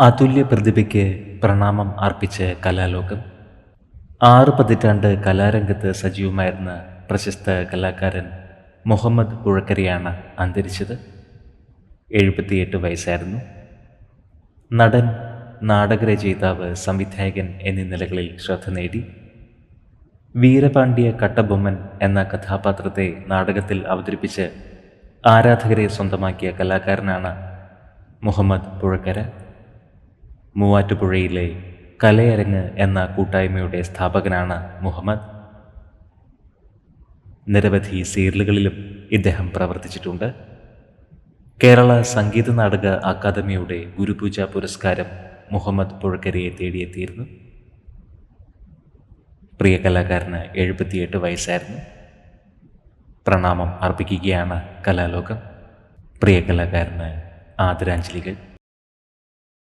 അതുല്യ പ്രതിഭയ്ക്ക് പ്രണാമം അർപ്പിച്ച് കലാലോകം. ആറ് പതിറ്റാണ്ട് കലാരംഗത്ത് സജീവമായിരുന്ന പ്രശസ്ത കലാകാരൻ മുഹമ്മദ് പുഴക്കരയാണ് അന്തരിച്ചത്. എഴുപത്തിയെട്ട് വയസ്സായിരുന്നു. നടൻ നാടകരചയിതാവ് സംവിധായകൻ എന്നീ നിലകളിൽ ശ്രദ്ധ നേടി. വീരപാണ്ഡ്യ കട്ടബൊമ്മൻ എന്ന കഥാപാത്രത്തെ നാടകത്തിൽ അവതരിപ്പിച്ച് ആരാധകരെ സ്വന്തമാക്കിയ കലാകാരനാണ് മുഹമ്മദ് പുഴക്കര. മൂവാറ്റുപുഴയിലെ കലയരങ്ങ് എന്ന കൂട്ടായ്മയുടെ സ്ഥാപകനാണ് മുഹമ്മദ്. നിരവധി സീരിയലുകളിലും ഇദ്ദേഹം പ്രവർത്തിച്ചിട്ടുണ്ട്. കേരള സംഗീത നാടക അക്കാദമിയുടെ ഗുരുപൂജ പുരസ്കാരം മുഹമ്മദ് പുഴക്കരയെ തേടിയെത്തിയിരുന്നു. പ്രിയ കലാകാരന് എഴുപത്തിയെട്ട് വയസ്സായിരുന്നു. പ്രണാമം അർപ്പിക്കുകയാണ് കലാലോകം. പ്രിയ കലാകാരന് ആദരാഞ്ജലികൾ.